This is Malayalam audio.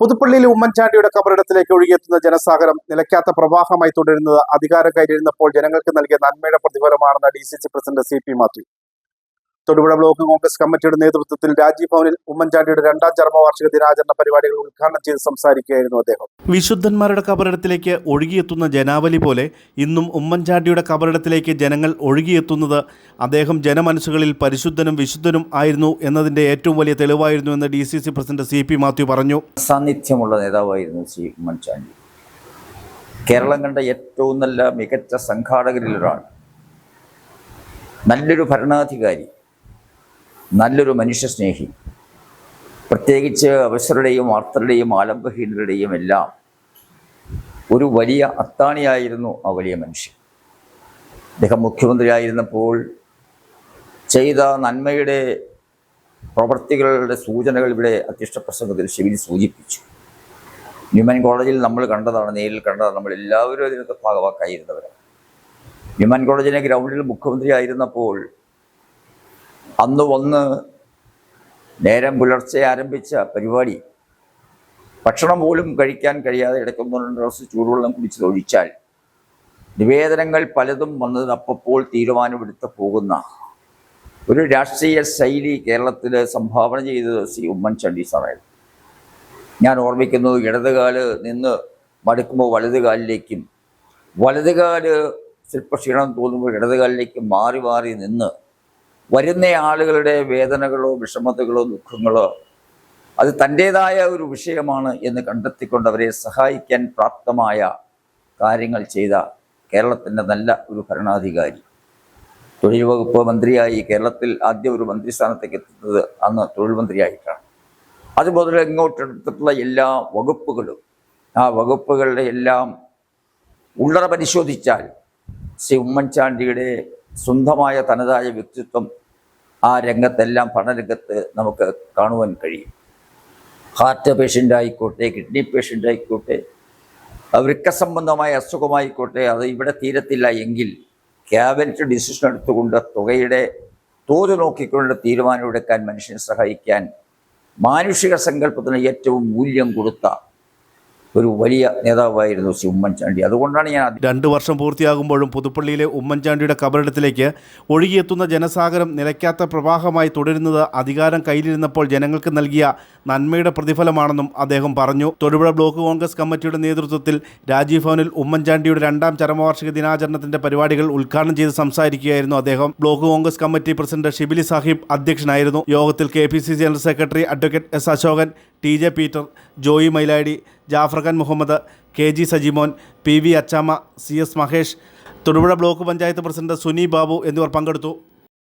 പുതുപ്പള്ളിയിലെ ഉമ്മൻചാണ്ടിയുടെ കബറിടത്തിലേക്ക് ഒഴുകിയെത്തുന്ന ജനസാഗരം നിലയ്ക്കാത്ത പ്രവാഹമായി തുടരുന്നത് അധികാരം കയ്യിലിരുന്നപ്പോൾ ജനങ്ങൾക്ക് നൽകിയ നന്മയുടെ പ്രതിഫലമാണെന്ന് D C C president C P Mathew. Thodupuzha block Congress കമ്മിറ്റിയുടെ നേതൃത്വത്തിൽ രാജീവ് ഭവനിൽ ഉമ്മൻചാണ്ടിയുടെ രണ്ടാം ചരമവാർഷിക ദിനാചരണ പരിപാടികൾ ഉദ്ഘാടനം ചെയ്ത് സംസാരിക്കുകയായിരുന്നു അദ്ദേഹം. വിശുദ്ധന്മാരുടെ കബറിടത്തിലേക്ക് ഒഴുകിയെത്തുന്ന ജനാവലി പോലെ ഇന്നും ഉമ്മൻചാണ്ടിയുടെ കബറിടത്തിലേക്ക് ജനങ്ങൾ ഒഴുകിയെത്തുന്നത് അദ്ദേഹം ജനമനസ്സുകളിൽ പരിശുദ്ധനും വിശുദ്ധനും ആയിരുന്നു എന്നതിന്റെ ഏറ്റവും വലിയ തെളിവായിരുന്നു എന്ന് D C C president C P Mathew പറഞ്ഞു. സാന്നിധ്യമുള്ള നേതാവായിരുന്നു ശ്രീ ഉമ്മൻചാണ്ടി. കേരളം കണ്ട ഏറ്റവും നല്ല മികച്ച സംഘാടകരിൽ ഒരാൾ നല്ലൊരു ഭരണാധികാരി. നല്ലൊരു മനുഷ്യസ്നേഹി. പ്രത്യേകിച്ച് അവസരുടെയും ആർത്തരുടെയും ആലംബഹീനരുടെയും എല്ലാം ഒരു വലിയ അത്താണിയായിരുന്നു ആ വലിയ മനുഷ്യൻ. അദ്ദേഹം മുഖ്യമന്ത്രിയായിരുന്നപ്പോൾ ചെയ്ത നന്മയുടെ പ്രവർത്തികളുടെ സൂചനകൾ ഇവിടെ അധ്യക്ഷ പ്രസംഗത്തിൽ ശിവിൽ സൂചിപ്പിച്ചു. ഹ്യൂമൻ കോളേജിൽ നമ്മൾ കണ്ടതാണ് നേരിൽ കണ്ടതാണ് നമ്മൾ എല്ലാവരും അതിനൊക്കെ ഭാഗവാക്കായിരുന്നവരാണ്. ഹ്യൂമൻ കോളേജിലെ ഗ്രൗണ്ടിൽ മുഖ്യമന്ത്രി ആയിരുന്നപ്പോൾ അന്ന് വന്ന് നേരം പുലർച്ചെ ആരംഭിച്ച പരിപാടി ഭക്ഷണം പോലും കഴിക്കാൻ കഴിയാതെ ഇടയ്ക്കൊന്ന് ദിവസം ചൂടുവെള്ളം കുടിച്ച് ഒഴിച്ചാൽ നിവേദനങ്ങൾ പലതും വന്നത് അപ്പോൾ തീരുമാനമെടുത്ത് പോകുന്ന ഒരു രാഷ്ട്രീയ ശൈലി കേരളത്തിൽ സംഭാവന ചെയ്തത് സി ഉമ്മൻചാണ്ടി സാറായിരുന്നു. ഞാൻ ഓർമ്മിക്കുന്നു ഇടതുകാൽ നിന്ന് മടുക്കുമ്പോൾ വലതുകാലിലേക്കും വലതുകാൽ ശില്പക്ഷീണം തോന്നുമ്പോൾ ഇടതുകാലിലേക്ക് മാറി മാറി നിന്ന് വരുന്ന ആളുകളുടെ വേദനകളോ വിഷമതകളോ ദുഃഖങ്ങളോ അത് തന്റേതായ ഒരു വിഷയമാണ് എന്ന് കണ്ടെത്തിക്കൊണ്ട് അവരെ സഹായിക്കാൻ പ്രാപ്തമായ കാര്യങ്ങൾ ചെയ്ത കേരളത്തിന്റെ നല്ല ഒരു ഭരണാധികാരി. തൊഴിൽ വകുപ്പ് മന്ത്രിയായി കേരളത്തിൽ ആദ്യ ഒരു മന്ത്രിസ്ഥാനത്തേക്ക് എത്തുന്നത് അന്ന് തൊഴിൽ മന്ത്രിയായിട്ടാണ്. അതുമുതൽ ഇങ്ങോട്ടെടുത്തിട്ടുള്ള എല്ലാ വകുപ്പുകളും ആ വകുപ്പുകളുടെ എല്ലാം ഉള്ളറ പരിശോധിച്ചാൽ ശ്രീ ഉമ്മൻചാണ്ടിയുടെ സ്വന്തമായ തനതായ വ്യക്തിത്വം ആ രംഗത്തെല്ലാം പഠനരംഗത്ത് നമുക്ക് കാണുവാൻ കഴിയും. ഹാർട്ട് പേഷ്യന്റ് ആയിക്കോട്ടെ കിഡ്നി പേഷ്യന്റ് ആയിക്കോട്ടെ വൃക്ക സംബന്ധമായ അസുഖമായിക്കോട്ടെ അത് ഇവിടെ തീരത്തില്ല എങ്കിൽ ക്യാബിനറ്റ് ഡിസിഷൻ എടുത്തുകൊണ്ട് തുകയുടെ തോത് നോക്കിക്കൊണ്ട് തീരുമാനമെടുക്കാൻ മനുഷ്യനെ സഹായിക്കാൻ മാനുഷിക സങ്കല്പത്തിന് ഏറ്റവും മൂല്യം കൊടുത്ത ഒരു വലിയ നേതാവായിരുന്നു ശ്രീ ഉമ്മൻചാണ്ടി. അതുകൊണ്ടാണ് ഞാൻ രണ്ട് വർഷം പൂർത്തിയാകുമ്പോഴും പുതുപ്പള്ളിയിലെ ഉമ്മൻചാണ്ടിയുടെ കബറിടത്തിലേക്ക് ഒഴുകിയെത്തുന്ന ജനസാഗരം നിലയ്ക്കാത്ത പ്രവാഹമായി തുടരുന്നത് അധികാരം കയ്യിലിരുന്നപ്പോൾ ജനങ്ങൾക്ക് നൽകിയ നന്മയുടെ പ്രതിഫലമാണെന്നും അദ്ദേഹം പറഞ്ഞു. തൊടുപുഴ ബ്ലോക്ക് കോൺഗ്രസ് കമ്മിറ്റിയുടെ നേതൃത്വത്തിൽ രാജീവ് ഭവനിൽ ഉമ്മൻചാണ്ടിയുടെ രണ്ടാം ചരമവാർഷിക ദിനാചരണത്തിന്റെ പരിപാടികൾ ഉദ്ഘാടനം ചെയ്ത് സംസാരിക്കുകയായിരുന്നു അദ്ദേഹം. Block Congress committee president Shibili Sahib അധ്യക്ഷനായിരുന്നു. യോഗത്തിൽ K general secretary advocate S Ashokan T J Peter Joy Mailady Jafarkhan Muhammad K G Sajimon P V Achamma C S Mahesh Thodupuzha block panchayat president Suni Babu എന്നിവർ പങ്കെടുത്തു.